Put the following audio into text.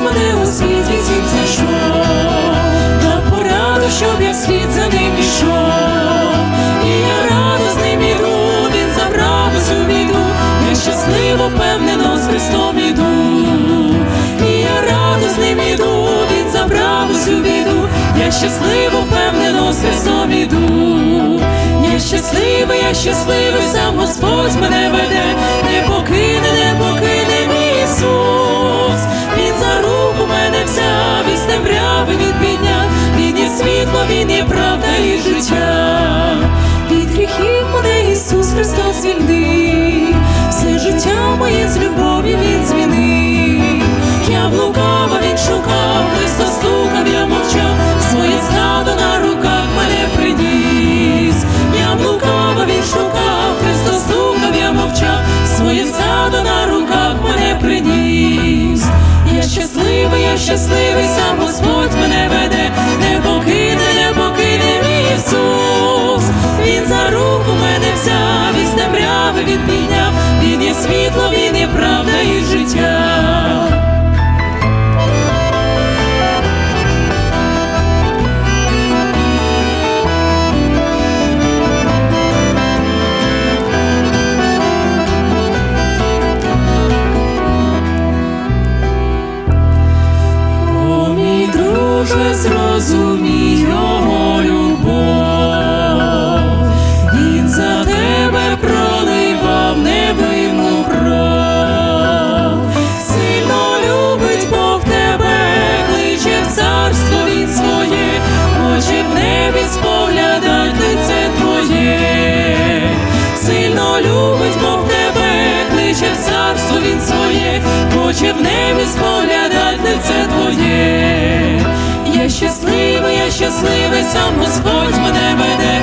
Мене у світі цім знайшов, дав пораду, щоб я вслід за ним ішов. І я радо з ним іду, він забрав усю біду, я щасливо, впевнено з Христом іду. І я радо з ним іду, він забрав усю біду, я щасливо, впевнено з Христом іду. Я щасливий, я щасливий, сам Господь мене веде, і життя. Від гріхів мене Ісус Христос вільний, все життя моє з любові друже, зрозумій його любов, він за тебе проливав невинну кров, сильно любить Бог тебе, кличе в царство він своє, хоче в небі споглядать лице твоє, сильно любить Бог тебе, кличе в царство він своє, хоче в небі споглядать щасливий, сам Господь мене веде,